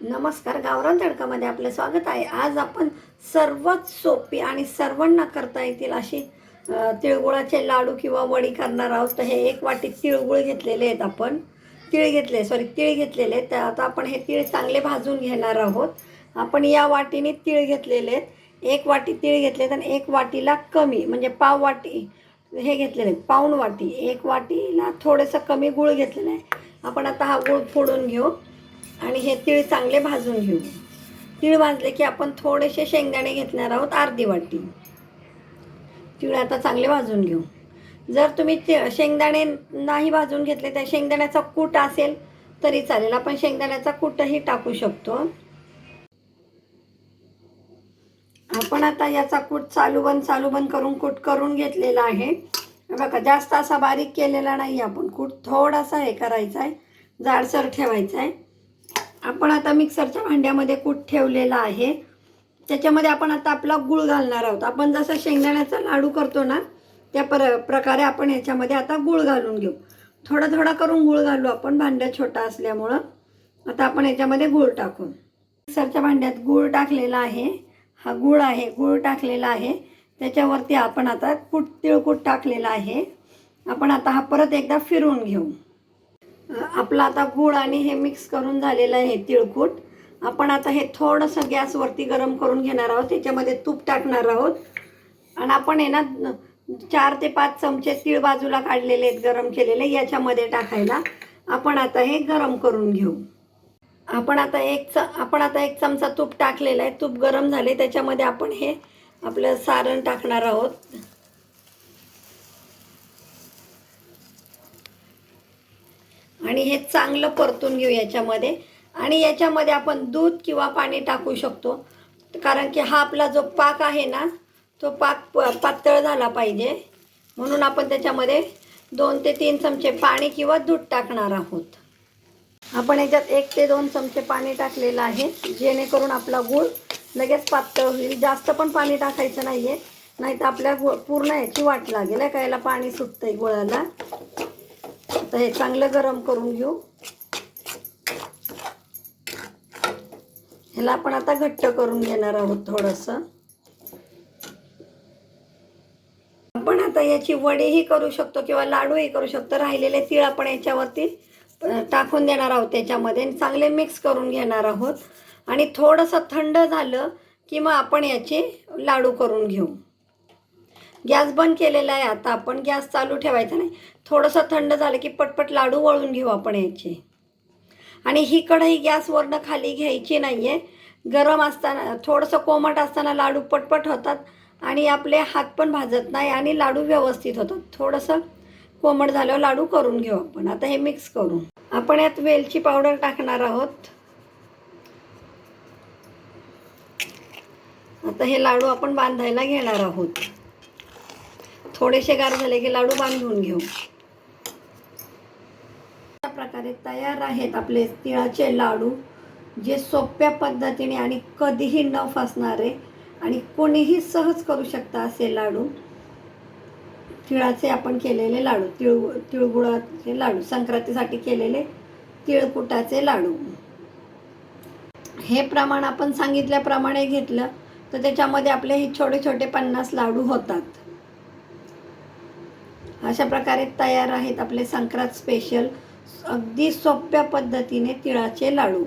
नमस्कार गावरान तडकामध्ये आपलं स्वागत आहे. आज आपण सर्वात सोपी आणि सर्वांना करता येतील अशी तिळगुळाचे लाडू किंवा वडी करणार आहोत. तर हे एक वाटी तिळगुळ घेतलेले आहेत आपण. तिळ घेतले सॉरी तिळ घेतलेले आहेत. तर आता आपण हे तिळ चांगले भाजून घेणार आहोत. आपण या वाटीने तिळ घेतलेले आहेत. एक वाटी तिळ घेतले आणि एक वाटीला कमी म्हणजे पाव वाटी हे घेतलेले आहेत. पाऊण वाटी. एक वाटीला थोडंसं कमी गुळ घेतलेलं आहे. आपण आता हा गुळ फोडून घेऊ. आणि हे तीळ चांगले भाजून घेऊ. तीळ भाजले की आपण थोडेसे शेंगदाणे घेतणार आहोत अर्धी वाटी. तीळ आता चांगले भाजून घेऊ. जर तुम्ही ते शेंगदाणे नाही भाजून घेतले तर शेंगदाण्याचा कूट असेल तरी चालेल. आपण शेंगदाण्याचा कूटही टाकू शकतो. आपण आता याचा कूट चालू बंद चालू बंद करून कूट करून घेतलेला आहे. बघा जास्त असा बारीक केलेला नाही आपण. कूट थोडासा हे करायचा आहे जाडसर ठेवायचा आहे आपण आता मिक्सरच्या भांड्यामध्ये कूट ठेवलेला आहे. त्याच्यामध्ये आपण आता आपला गूळ घालणार आहोत. आपण जसं शेंगदाण्याचा लाडू करतो ना त्या प्र प्रकारे आपण याच्यामध्ये आता गूळ घालून घेऊ. थोडा थोडा करून गूळ घालू आपण भांड्या छोटा असल्यामुळं. आता आपण याच्यामध्ये गूळ टाकू. मिक्सरच्या भांड्यात गूळ टाकलेला आहे. हा गूळ आहे गूळ टाकलेला आहे. त्याच्यावरती आपण आता कूट तिळकूट टाकलेला आहे. आपण आता हा परत एकदा फिरवून घेऊ. आपला आता गूळ आणि हे मिक्स करून झालेलं आहे तिळकूट. आपण आता हे थोडंसं गॅसवरती गरम करून घेणार आहोत. त्याच्यामध्ये तूप टाकणार आहोत. आणि आपण आहे ना चार ते पाच चमचे तीळ बाजूला काढलेले आहेत गरम केलेले याच्यामध्ये टाकायला. आपण आता हे गरम करून घेऊ. आपण आता एक च आपण आता एक चमचा तूप टाकलेला आहे. तूप गरम झाले त्याच्यामध्ये आपण हे आपलं सारण टाकणार आहोत. आणि हे चांगलं परतून घेऊ याच्यामध्ये. आणि याच्यामध्ये आपण दूध किंवा पाणी टाकू शकतो. कारण की हा आपला जो पाक आहे ना तो पाक प पातळ झाला पाहिजे. म्हणून आपण त्याच्यामध्ये दोन ते तीन चमचे पाणी किंवा दूध टाकणार आहोत. आपण याच्यात एक ते दोन चमचे पाणी टाकलेलं आहे. जेणेकरून आपला गूळ लगेच पातळ होईल. जास्त पण पाणी टाकायचं नाही आहे नाही तर आपल्या गु पूर्ण याची वाट लागेल. का? याला पाणी सुटतं आहे गुळाला. तर हे चांगलं गरम करून घेऊ. ह्याला आपण आता घट्ट करून घेणार आहोत थोडंसं. आपण आता याची वडेही करू शकतो किंवा लाडूही करू शकतो. राहिलेले तीळ आपण याच्यावरती टाकून देणार आहोत त्याच्यामध्ये चांगले मिक्स करून घेणार आहोत. आणि थोडंसं थंड झालं की मग आपण याचे लाडू करून घेऊ. गॅस बंद केलेला आहे आता आपण गॅस चालू ठेवायचा नाही. थोडंसं थंड झालं की पटपट लाडू वळून घेऊ आपण याचे. आणि ही कढई गॅसवरनं खाली घ्यायची नाही आहे गरम असताना थोडंसं कोमट असताना लाडू पटपट होतात आणि आपले हात पण भाजत नाही आणि लाडू व्यवस्थित होतात. थोडंसं कोमट झाल्यावर लाडू करून घेऊ आपण. आता हे मिक्स करू आपण यात वेलची पावडर टाकणार आहोत. आता हे लाडू आपण बांधायला घेणार आहोत. थोडेसे गार झाले की लाडू बांधून घेऊ. अशा प्रकारे तयार आहेत आपले तिळाचे लाडू जे सोप्या पद्धतीने आणि कधीही न फसणारे आणि कोणीही सहज करू शकता असे लाडू. तिळाचे आपण केलेले लाडू तिळ तिळगुळाचे लाडू संक्रांतीसाठी केलेले तिळकुटाचे लाडू. हे प्रमाण आपण सांगितल्याप्रमाणे घेतलं तर त्याच्यामध्ये आपले हे छोटे छोटे पन्नास लाडू होतात. अशा प्रकारे तयार आहेत आपले संक्रांत स्पेशल अगदी सोप्या पद्धतीने तिळाचे लाडू.